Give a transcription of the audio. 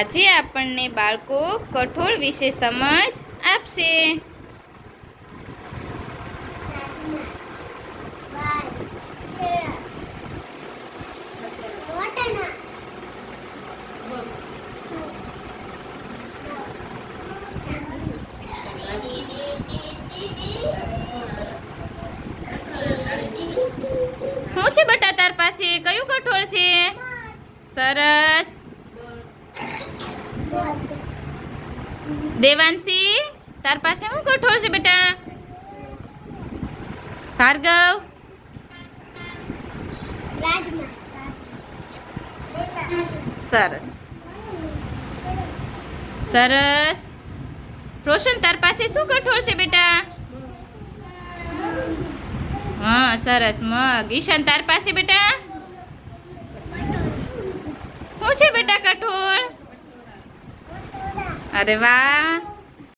આજે આપણને બાળકો કઠોળ વિશે સમજ આપશે. શું છે બટા તાર પાસે? કયું કઠોળ છે? સરસ. દેવાંશી, તાર પાસે શું કઠોળ છે બેટા? ભાર્ગવ? સરસ. સરસ. રોશન, તાર પાસે શું કઠોળ છે બેટા? હા, સરસ, મગ. ઈશાન, તાર પાસે બેટા? શું છે બેટા કઠોળ? અરે વાહ